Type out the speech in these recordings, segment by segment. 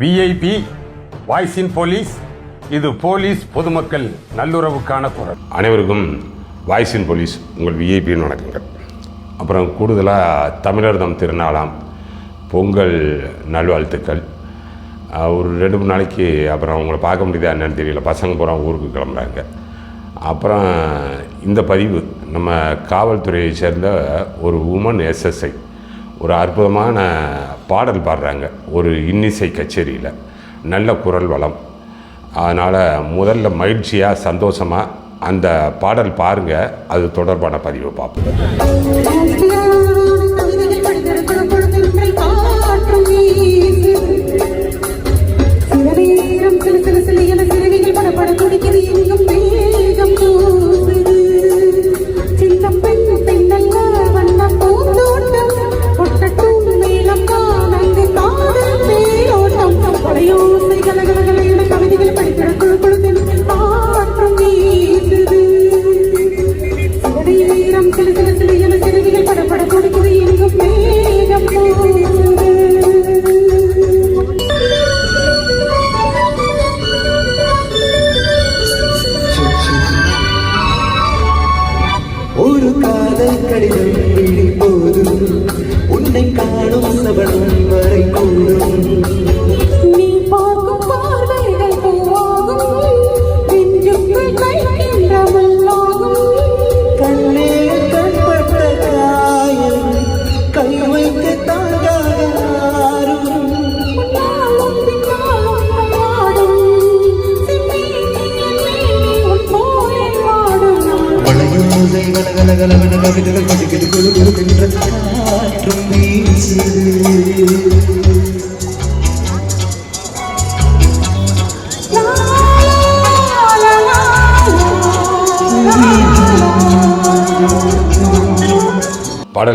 VIP voice in police இது police பொதுமக்கள் நல்லுறவுக்கான குரல். அனைவருக்கும் வாய்ஸின் போலீஸ் உங்கள் விஐபின்னு வணக்கங்கள் அப்புறம் கூடுதலாக தமிழர் தம் திருநாளாம் பொங்கல் நல்வாழ்த்துக்கள். ஒரு ரெண்டு மூணு நாளைக்கு அப்புறம் அவங்கள பார்க்க முடியுதா என்னன்னு தெரியல. பசங்க போகிறோம் ஊருக்கு கிளம்புறாங்க. அப்புறம் இந்த பதிவு நம்ம காவல்துறையை சேர்ந்த ஒரு உமன் எஸ்எஸ்ஐ ஒரு அற்புதமான பாடல் பாடுறாங்க ஒரு இன்னிசை கச்சேரியில். நல்ல குரல் வளம். அதனால் முதல்ல மகிழ்ச்சியாக சந்தோஷமாக அந்த பாடல் பாருங்கள் அது தொடர்பான பதிவை பார்ப்போம்.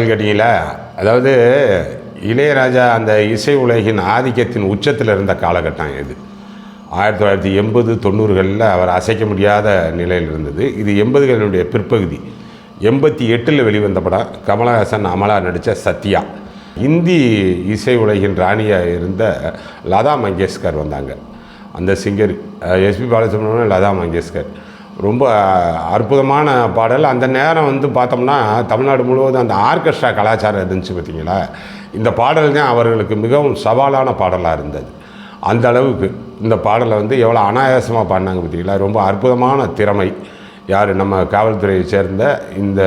பாடல் கேட்டீங்களா? அதாவது இளையராஜா அந்த இசை உலகின் ஆதிக்கத்தின் உச்சத்தில் இருந்த காலகட்டம் இது. ஆயிரத்தி தொள்ளாயிரத்தி எண்பது தொண்ணூறுகளில் அவர் அசைக்க முடியாத நிலையில் இருந்தது. இது எண்பதுகளினுடைய பிற்பகுதி. எண்பத்தி எட்டில் வெளிவந்த படம் கமலஹாசன் அமலா நடித்த சத்யா. இந்தி இசை உலகின் ராணியாக இருந்த லதா மங்கேஷ்கர் வந்தாங்க. அந்த singer S P Balasubramaniam Lata Mangeshkar. ரொம்ப அற்புதமான பாடல். அந்த நேரம் வந்து பார்த்தோம்னா தமிழ்நாடு முழுவதும் அந்த ஆர்கெஸ்ட்ரா கலாச்சாரம் இருந்துச்சு பார்த்தீங்களா? இந்த பாடல் தான் அவர்களுக்கு மிகவும் சவாலான பாடலாக இருந்தது. அந்த அளவுக்கு இந்த பாடலை வந்து எவ்வளோ அனாயாசமாக பாடினாங்க பார்த்தீங்களா? ரொம்ப அற்புதமான திறமை. யார்? நம்ம காவல்துறையை சேர்ந்த இந்த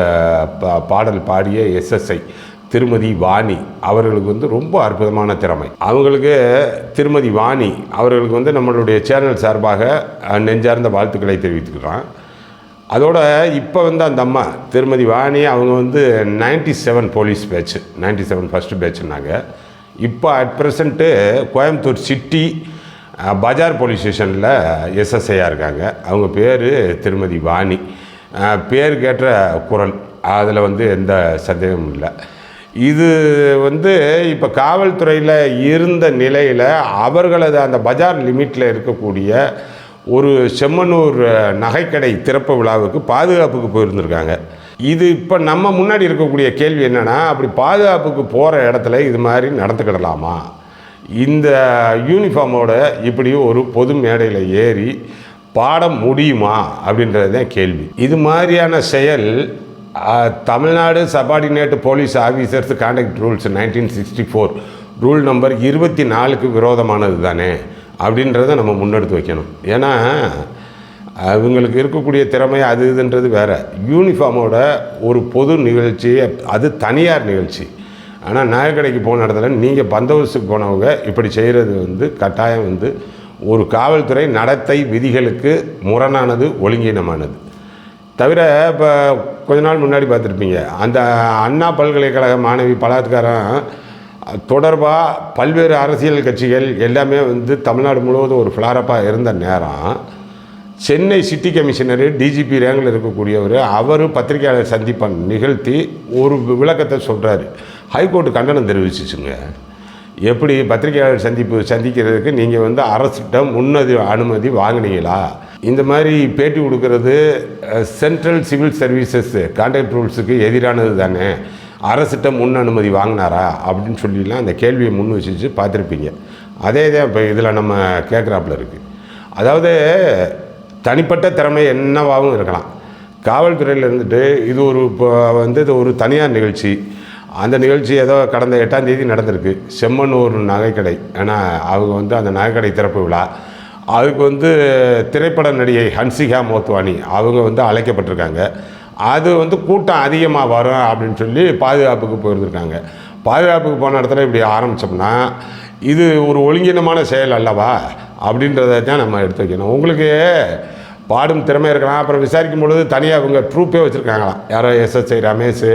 பா- பாடல் பாடிய எஸ்எஸ்ஐ திருமதி வாணி அவர்களுக்கு வந்து ரொம்ப அற்புதமான திறமை. அவங்களுக்கு திருமதி வாணி அவர்களுக்கு வந்து நம்மளுடைய சேனல் சார்பாக நெஞ்சார்ந்த வாழ்த்துக்களை தெரிவித்துக்கிறோம். அதோட இப்போ வந்து அந்த அம்மா திருமதி வாணி அவங்க வந்து 97 seven police batch 97 seven first பேட்ச்னாங்க இப்போ அட் ப்ரெசண்ட்டு கோயம்புத்தூர் சிட்டி பஜார் போலீஸ் ஸ்டேஷனில் எஸ்எஸ்ஐயாக இருக்காங்க. அவங்க பேர் திருமதி வாணி. பேர் கேட்ட குரல். அதில் வந்து எந்த சந்தேகமும் இல்லை. இது வந்து இப்போ காவல்துறையில் இருந்த நிலையில் அவர்களது அந்த பஜார் லிமிட்டில் இருக்கக்கூடிய ஒரு செம்மனூர் நகைக்கடை திறப்பு விழாவுக்கு பாதுகாப்புக்கு போயிருந்திருக்காங்க. இது இப்போ நம்ம முன்னாடி இருக்கக்கூடிய கேள்வி என்னென்னா அப்படி பாதுகாப்புக்கு போகிற இடத்துல இது மாதிரி நடந்துக்கிடலாமா? இந்த யூனிஃபார்மோட இப்படி ஒரு பொது மேடையில் ஏறி பாடம் முடியுமா? அப்படின்றது தான் கேள்வி. இது மாதிரியான செயல் Tamil Nadu subordinate police officers conduct rules nineteen sixty four rule number இருபத்தி நாலுக்கு விரோதமானது தானே? அப்படின்றத நம்ம முன்னெடுத்து வைக்கணும். ஏன்னா அவங்களுக்கு இருக்கக்கூடிய திறமை அது இதுன்றது வேறு. யூனிஃபார்மோட ஒரு பொது நிகழ்ச்சி அது தனியார் நிகழ்ச்சி. ஆனால் நகைக்கடைக்கு போன இடத்துல நீங்கள் பந்தோபஸ்துக்கு போனவங்க இப்படி செய்கிறது வந்து கட்டாயம் வந்து ஒரு காவல்துறை நடத்தை விதிகளுக்கு முரணானது ஒழுங்கீனமானது. தவிர இப்போ கொஞ்ச நாள் முன்னாடி பார்த்துருப்பீங்க அந்த அண்ணா பல்கலைக்கழக மாணவி பலாத்காரம் தொடர்பாக பல்வேறு அரசியல் கட்சிகள் எல்லாமே வந்து தமிழ்நாடு முழுவதும் ஒரு ஃப்ளாரப்பாக இருந்த நேரம் சென்னை சிட்டி கமிஷனர் டிஜிபி ரேங்கில் இருக்கக்கூடியவர் அவர் பத்திரிகையாளர் சந்திப்பை நிகழ்த்தி ஒரு விளக்கத்தை சொல்கிறாரு ஹைகோர்ட்டு கண்டனம் தெரிவிச்சிச்சுங்க. எப்படி பத்திரிகையாளர் சந்திப்பு சந்திக்கிறதுக்கு நீங்கள் வந்து அரசிட்ட முன்னதி அனுமதி வாங்குனீங்களா? இந்த மாதிரி பேட்டி கொடுக்கறது சென்ட்ரல் சிவில் சர்வீசஸ்ஸு கான்ட்ராக்ட் ரூல்ஸுக்கு எதிரானது தானே. அரசிட்ட முன் அனுமதி வாங்கினாரா? அப்படின்னு சொல்லிலாம் அந்த கேள்வியை முன் வச்சு பார்த்துருப்பீங்க. அதே தான் இப்போ இதில் நம்ம கேட்குறாப்புல இருக்குது அதாவது தனிப்பட்ட திறமை என்னவாகவும் இருக்கலாம். காவல்துறையில் இருந்துட்டு இது ஒரு இப்போ வந்து இது ஒரு தனியார் நிகழ்ச்சி. அந்த நிகழ்ச்சி ஏதோ கடந்த எட்டாம் தேதி நடந்திருக்கு. செம்மனூர் நகைக்கடை. ஏன்னா அவங்க வந்து அந்த நகைக்கடை திறப்பு விழா. அதுக்கு வந்து திரைப்பட நடிகை ஹன்சிகா மோத்வானி அவங்க வந்து அழைக்கப்பட்டிருக்காங்க. அது வந்து கூட்டம் அதிகமாக வரும் அப்படின்னு சொல்லி பாதுகாப்புக்கு போயிருந்திருக்காங்க. பாதுகாப்புக்கு போன இடத்துல இப்படி ஆரம்பித்தோம்னா இது ஒரு ஒழுங்கினமான செயல் அல்லவா? அப்படின்றத தான் நம்ம எடுத்து வைக்கணும். உங்களுக்கு பாடும் திறமை இருக்கலாம். அப்புறம் விசாரிக்கும் பொழுது தனியாக இவங்க ட்ரூப்பே வச்சுருக்காங்களாம் யாரோ எஸ்எஸ்ஐ ரமேஷ்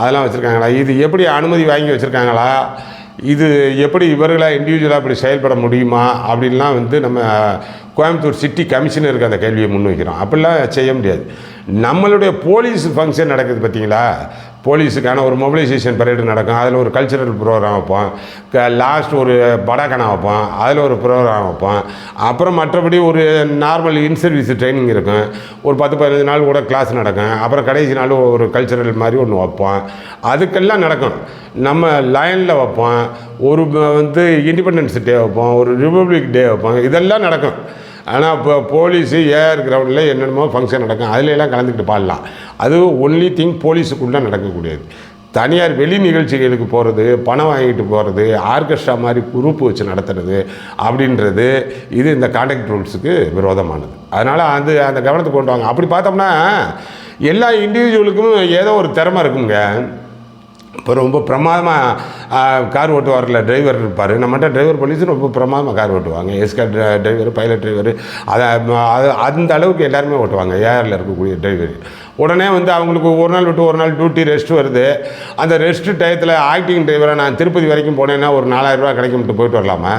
அதெல்லாம் வச்சுருக்காங்களா? இது எப்படி அனுமதி வாங்கி வச்சுருக்காங்களா? இது எப்படி இவர்களாக இண்டிவிஜுவலாக இப்படி செயல்பட முடியுமா? அப்படின்லாம் வந்து நம்ம கோயம்புத்தூர் சிட்டி கமிஷனருக்கு அந்த கேள்வியை முன்வைக்கிறோம் அப்படிலாம் செய்ய முடியாது. நம்மளுடைய போலீஸ் ஃபங்க்ஷன் நடக்குது பார்த்தீங்களா? போலீஸுக்கான ஒரு மொபிலைசேஷன் பரேடு நடக்கும். அதில் ஒரு கல்ச்சுரல் ப்ரோக்ராம் வைப்போம். க லாஸ்ட் ஒரு படாக்கணா வைப்போம். அதில் ஒரு ப்ரோக்ராம் வைப்போம். அப்புறம் மற்றபடி ஒரு நார்மல் இன்சர்வீஸ் ட்ரைனிங் இருக்கும். ஒரு பத்து பதினஞ்சு நாள் கூட கிளாஸ் நடக்கும். அப்புறம் கடைசி நாள் ஒரு கல்ச்சுரல் மாதிரி ஒன்று வைப்போம். அதுக்கெல்லாம் நடக்கும். நம்ம லைனில் வைப்போம். ஒரு வந்து இண்டிபெண்டன்ஸ் டே வைப்போம். ஒரு ரிப்பப்ளிக் டே வைப்போம். இதெல்லாம் நடக்கும். ஆனால் இப்போ போலீஸு ஏஆர் கிரவுண்டில் என்னென்னமோ ஃபங்க்ஷன் நடக்கும். அதுல கலந்துக்கிட்டு பாடலாம். அது ஒன்லி திங் போலீஸுக்குள்ளே நடக்கக்கூடியது. தனியார் வெளி நிகழ்ச்சிகளுக்கு போகிறது பணம் வாங்கிட்டு போகிறது ஆர்கெஸ்ட்ரா மாதிரி குரூப் வச்சு நடத்துறது அப்படின்றது இது இந்த கான்டாக்ட் ரூல்ஸுக்கு விரோதமானது. அதனால் அது அந்த கவனத்துக்கு கொண்டு வாங்க. அப்படி பார்த்தோம்னா எல்லா இண்டிவிஜுவலுக்கும் ஏதோ ஒரு திறமை இருக்குங்க. இப்போ ரொம்ப பிரமாதமாக கார் ஓட்டுவார்ல டிரைவர் இருப்பார். நம்மகிட்ட டிரைவர் போலீஸும் ரொம்ப பிரமாதமாக கார் ஓட்டுவாங்க. எஸ்கார் டிரைவர் பைலட் டிரைவர் அதை அது அந்த அளவுக்கு எல்லாருமே ஓட்டுவாங்க. ஏஆரில் இருக்கக்கூடிய டிரைவர் உடனே வந்து அவங்களுக்கு ஒரு நாள் விட்டு ஒரு நாள் டியூட்டி ரெஸ்ட் வருது. அந்த ரெஸ்ட் டயத்தில் ஆக்டிங் டிரைவரை நான் திருப்பதி வரைக்கும் போனேன்னா ஒரு நாலாயிரரூபா கிடைக்கும்ட்டு போயிட்டு வரலாமா?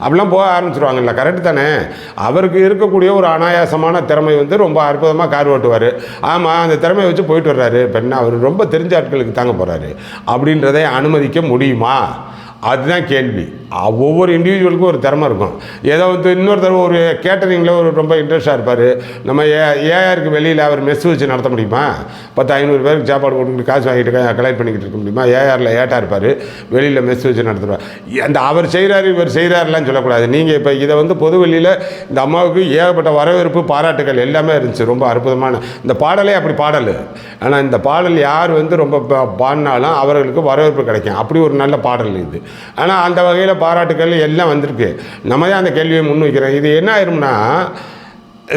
அப்படிலாம் போக ஆரம்பிச்சிருவாங்கல்ல கரெக்டு தானே? அவருக்கு இருக்கக்கூடிய ஒரு அனாயாசமான திறமை வந்து ரொம்ப அற்புதமாக கார் ஓட்டுவார். ஆமாம் அந்த திறமையை வச்சு போயிட்டு வர்றாரு. பெண்ணா அவர் ரொம்ப தெரிஞ்ச ஆட்களுக்கு தாங்க போகிறாரு அப்படின்றதை அனுமதிக்க முடியுமா? அதுதான் கேள்வி. ஒவ்வொரு இண்டிவிஜுவலுக்கும் ஒரு திறமை இருக்கும். ஏதோ வந்து இன்னொருத்தர் ஒரு கேட்டரிங்கில் ஒரு ரொம்ப இன்ட்ரெஸ்டாக இருப்பார். நம்ம ஏ ஏஆருக்கு வெளியில் அவர் மெஸ் வச்சு நடத்த முடியுமா? பத்து ஐநூறு பேருக்கு சாப்பாடு கொடுத்துட்டு காசு வாங்கிட்டு கலெக்ட் பண்ணிக்கிட்டு இருக்க முடியுமா? ஏஆரில் ஏட்டாக இருப்பார். வெளியில் மெஸ் வச்சு நடத்துவார். அந்த அவர் செய்கிறாரு இவர் செய்கிறாருலாம் சொல்லக்கூடாது. நீங்கள் இப்போ இதை வந்து பொது வெளியில் இந்த அம்மாவுக்கு ஏகப்பட்ட வரவேற்பு பாராட்டுகள் எல்லாமே இருந்துச்சு. ரொம்ப அற்புதமான. இந்த பாடலே அப்படி பாடல். ஆனால் இந்த பாடல் யார் வந்து ரொம்ப பா- பாடினாலும் அவர்களுக்கு வரவேற்பு கிடைக்கும். அப்படி ஒரு நல்ல பாடல் இது. ஆனால் அந்த வகையில் பாராட்டுக்கள் எல்லாம் வந்திருக்கு. நம்ம தான் அந்த கேள்வியை முன்வைக்கிறோம் இது என்ன ஆயிரும்னா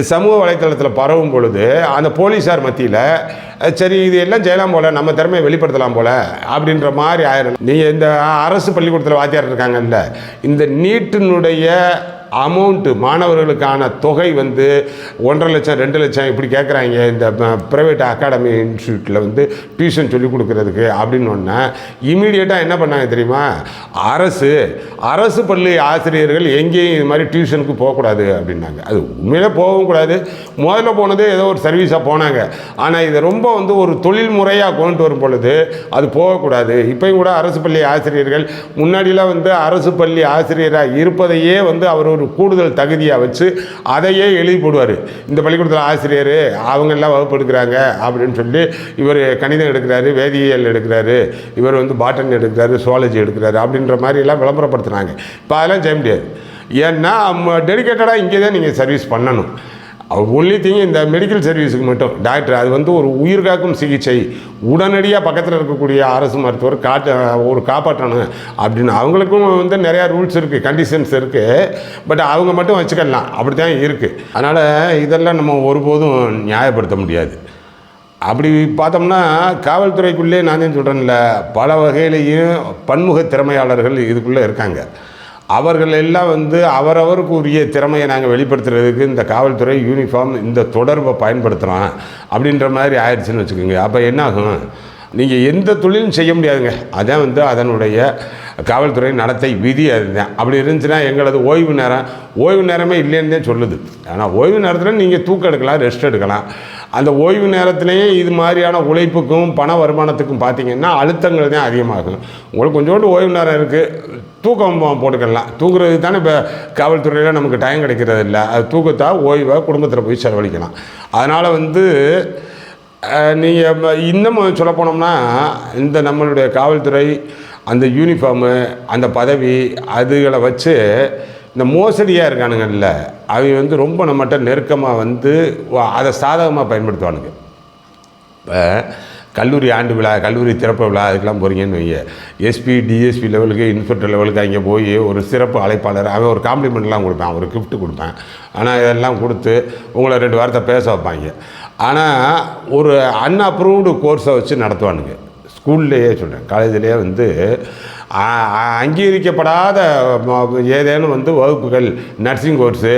சமூக வலைத்தளத்தில் பரவும் பொழுது அந்த போலீஸார் மத்தியில் சரி இது எல்லாம் செய்யலாம் போல நம்ம திறமையை வெளிப்படுத்தலாம் போல அப்படின்ற மாதிரி ஆயிரும் நீங்கள் இந்த அரசு பள்ளிக்கூடத்தில் வாத்தியார் இருக்காங்கல்ல இந்த நீட்டினுடைய அமௌண்ட்டு மாணவர்களுக்கான தொகை வந்து ஒன்றரை லட்சம் ரெண்டு லட்சம் இப்படி கேட்குறாங்க இந்த ப்ரைவேட் அகாடமி இன்ஸ்டியூட்டில் வந்து டியூஷன் சொல்லி கொடுக்குறதுக்கு அப்படின்னு ஒன்று இமீடியட்டாக என்ன பண்ணாங்க தெரியுமா? அரசு அரசு பள்ளி ஆசிரியர்கள் எங்கேயும் இது மாதிரி டியூஷனுக்கு போகக்கூடாது அப்படின்னாங்க. அது உண்மையிலே போகவும் கூடாது. முதல்ல போனது ஏதோ ஒரு சர்வீஸாக போனாங்க. ஆனால் இதை ரொம்ப வந்து ஒரு தொழில் முறையாக கொண்டு வரும் பொழுது அது போகக்கூடாது இப்போயும் கூட அரசு பள்ளி ஆசிரியர்கள் முன்னாடிலாம் வந்து அரசு பள்ளி ஆசிரியராக இருப்பதையே வந்து அவர் ஒரு கூடுதல் தகுதியாக வச்சு அதையே எழுதி போடுவார். இந்த பள்ளிக்கூடத்தில் ஆசிரியர் அவங்க எல்லாம் வகுப்பு எடுக்கிறாங்க அப்படின்னு சொல்லி இவர் கணிதம் எடுக்கிறாரு வேதியியல் எடுக்கிறாரு இவர் வந்து பாட்டன் எடுக்கிறாரு சுவாலஜி எடுக்கிறாரு அப்படின்ற மாதிரி எல்லாம் விளம்பரப்படுத்துனாங்க இப்போ அதெல்லாம் செய்ய முடியாது. ஏன்னா டெடிக்கேட்டடாக இங்கே தான் நீங்கள் சர்வீஸ் பண்ணணும். ஒன்லி திங் இந்த மெடிக்கல் சர்வீஸுக்கு மட்டும் டாக்டர் அது வந்து ஒரு உயிர் காக்கும் சிகிச்சை. உடனடியாக பக்கத்தில் இருக்கக்கூடிய அரசு மருத்துவர் காட்ட ஒரு காப்பாற்றணும் அப்படின்னு அவங்களுக்கும் வந்து நிறையா ரூல்ஸ் இருக்குது கண்டிஷன்ஸ் இருக்குது பட் அவங்க மட்டும் வச்சுக்கலாம் அப்படி தான் இருக்குது அதனால் இதெல்லாம் நம்ம ஒருபோதும் நியாயப்படுத்த முடியாது. அப்படி பார்த்தோம்னா காவல்துறைக்குள்ளே நான் சொல்கிறேன்ல பல வகையிலையும் பன்முக திறமையாளர்கள் இதுக்குள்ளே இருக்காங்க. அவர்கள் எல்லாம் வந்து அவரவருக்கு உரிய திறமையை நாங்கள் வெளிப்படுத்துறதுக்கு இந்த காவல்துறை யூனிஃபார்ம் இந்த தொடர்பை பயன்படுத்துகிறோம் அப்படின்ற மாதிரி ஆயிடுச்சுன்னு வச்சுக்கோங்க. அப்போ என்ன ஆகும்? நீங்கள் எந்த தொழிலும் செய்ய முடியாதுங்க. அதான் வந்து அதனுடைய காவல்துறை நடத்தை விதி அதுதான். அப்படி இருந்துச்சுன்னா எங்களது ஓய்வு நேரம் ஓய்வு நேரமே இல்லைன்னு தான் சொல்லுது. ஆனால் ஓய்வு நேரத்தில் நீங்கள் தூக்கம் எடுக்கலாம் ரெஸ்ட் எடுக்கலாம். அந்த ஓய்வு நேரத்திலேயே இது மாதிரியான உழைப்புக்கும் பண வருமானத்துக்கும் பார்த்தீங்கன்னா அழுத்தங்கள் தான் அதிகமாகும். உங்களுக்கு கொஞ்சோண்டு ஓய்வு நேரம் இருக்குது தூக்கம் போட்டுக்கலாம். தூங்குறது தானே இப்போ காவல்துறையில் நமக்கு டைம் கிடைக்கிறது இல்லை. அது தூக்கத்தா ஓய்வை குடும்பத்தில் போய் செலவழிக்கலாம். அதனால் வந்து நீங்கள் இன்னும் சொல்ல போனோம்னா இந்த நம்மளுடைய காவல்துறை அந்த யூனிஃபார்மு அந்த பதவி அதுகளை வச்சு இந்த மோசடியாக இருக்கானுங்கல்ல அவங்க வந்து ரொம்ப நம்மகிட்ட நெருக்கமாக வந்து அதை சாதகமாக பயன்படுத்துவானுங்க. இப்போ கல்லூரி ஆண்டு விழா கல்லூரி திறப்பு விழா அதுக்கெல்லாம் போகிறீங்கன்னு வைங்க. எஸ்பி டிஎஸ்பி லெவலுக்கு இன்ஸ்பெக்டர் லெவலுக்கு அங்கே போய் ஒரு சிறப்பு அழைப்பாளர் அவன் ஒரு காம்ப்ளிமெண்ட்லாம் கொடுப்பேன் ஒரு கிஃப்ட் கொடுப்பேன். ஆனால் இதெல்லாம் கொடுத்து உங்களை ரெண்டு வாரத்தை பேச வைப்பாங்க. ஆனால் ஒரு அன்அப்ரூவ்டு கோர்ஸை வச்சு நடத்துவானுங்க. ஸ்கூல்லையே சொல்கிறேன் காலேஜ்லேயே வந்து அங்கீகரிக்கப்படாத ஏதேனும் வந்து வகுப்புகள் நர்சிங் கோர்ஸு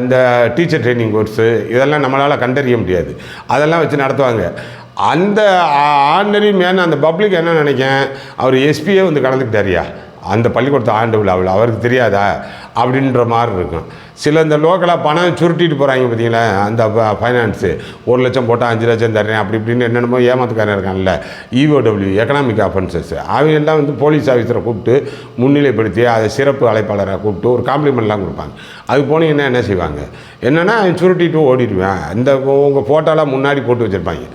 இந்த டீச்சர் ட்ரைனிங் கோர்ஸு இதெல்லாம் நம்மளால் கண்டறிய முடியாது. அதெல்லாம் வச்சு நடத்துவாங்க. அந்த ஆர்டினரி மேன் அந்த பப்ளிக் என்ன நினைக்கேன் அவர் எஸ்பியே வந்து கலந்துக்கிட்டாரியா அந்த பள்ளிக்கூடத்தை ஆண்டு விழாவில். அவருக்கு தெரியாதா? அப்படின்ற மாதிரி இருக்கும். சில இந்த லோக்கலாக பணம் சுருட்டிட்டு போகிறாங்க பார்த்தீங்களா அந்த ஃபைனான்ஸு ஒரு லட்சம் போட்டால் அஞ்சு லட்சம் தர்றேன் அப்படி இப்படின்னு என்னென்னமோ ஏமாத்துக்காரன் இருக்கான்ல. இஓடபிள்யூ எக்கனாமிக் அஃபென்சஸ் அவங்க எல்லாம் வந்து போலீஸ் ஆஃபீஸரை கூப்பிட்டு முன்னிலைப்படுத்தி அதை சிறப்பு அழைப்பாளரை கூப்பிட்டு ஒரு காம்ப்ளிமெண்ட்லாம் கொடுப்பாங்க. அது போனீங்கன்னா என்ன செய்வாங்க? என்னென்னா சுருட்டிட்டு ஓடிடுவேன். இந்த உங்கள் ஃபோட்டோலாம் முன்னாடி போட்டு வச்சுருப்பாங்க.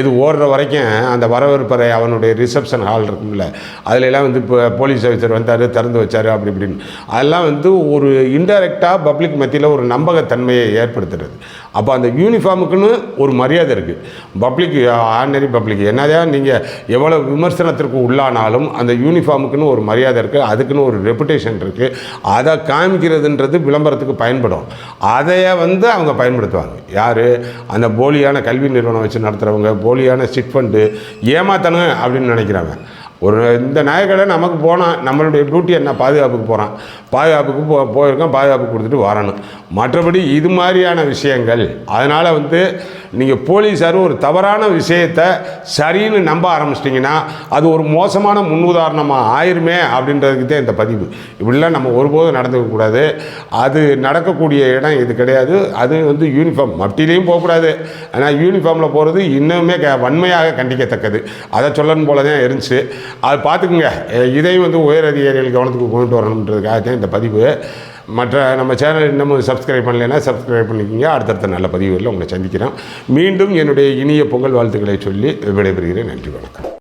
எது ஓடுற வரைக்கும் அந்த வரவேற்பறை அவனுடைய ரிசப்ஷன் ஹால் இருக்கும்ல அதிலெல்லாம் வந்து இப்போ போலீஸ் ஆஃபீஸர் வந்தார் திறந்து வச்சார் அப்படி இப்படின்னு. அதெல்லாம் வந்து ஒரு இன்டெரக்டாக பப்ளிக் மத்தியில் ஒரு நம்பகத்தன்மையை ஏற்படுத்துறது. அப்போ அந்த யூனிஃபார்முக்குன்னு ஒரு மரியாதை இருக்குது பப்ளிக் ஆர்டினரி பப்ளிக் என்னதான் நீங்கள் எவ்வளோ விமர்சனத்திற்கு உள்ளானாலும் அந்த யூனிஃபார்முக்குன்னு ஒரு மரியாதை இருக்குது அதுக்குன்னு ஒரு ரெப்புடேஷன் இருக்குது அதை காமிக்கிறதுன்றது விளம்பரத்துக்கு பயன்படும். அதையே வந்து அவங்க பயன்படுத்துவாங்க. யார்? அந்த போலியான கல்வி நிறுவனம் வச்சு நடத்துகிறவங்க போலியான சிட் ஃபண்டு ஏமாத்தணும் அப்படின்னு நினைக்கிறாங்க. ஒரு இந்த நாயக்கடை நமக்கு போனால் நம்மளுடைய டியூட்டி என்ன? பாதுகாப்புக்கு போகிறான் பாதுகாப்புக்கு போ போயிருக்கோம் பாதுகாப்பு கொடுத்துட்டு வரணும் மற்றபடி இது மாதிரியான விஷயங்கள் அதனால் வந்து நீங்கள் போலீஸார் ஒரு தவறான விஷயத்தை சரின்னு நம்ப ஆரம்பிச்சிட்டிங்கன்னா அது ஒரு மோசமான முன்னுதாரணமாக ஆயிருமே அப்படின்றதுக்கு தான் இந்த பதிவு. இப்படிலாம் நம்ம ஒருபோதும் நடந்துக்கக்கூடாது அது நடக்கக்கூடிய இடம் இது கிடையாது. அது வந்து யூனிஃபார்ம் மட்டிலையும் போகக்கூடாது. ஆனால் யூனிஃபார்மில் போகிறது இன்னுமே க வன்மையாக கண்டிக்கத்தக்கது. அதை சொல்லணும் போல தான் இருந்துச்சு. அது பார்த்துக்குங்க. இதை இதையும் வந்து உயர் அதிகாரிகள் கவனத்துக்கு கொண்டு வரணுன்றதுக்காக தான் இந்த பதிவு. மற்ற நம்ம சேனல் இன்னமும் சப்ஸ்கிரைப் பண்ணலைன்னா சப்ஸ்கிரைப் பண்ணிக்கோங்க. அடுத்தடுத்த நல்ல பதிவுகளில் உங்களை சந்திக்கிறோம் மீண்டும் என்னுடைய இனிய பொங்கல் வாழ்த்துக்களை சொல்லி விடைபெறுகிறேன். நன்றி வணக்கம்.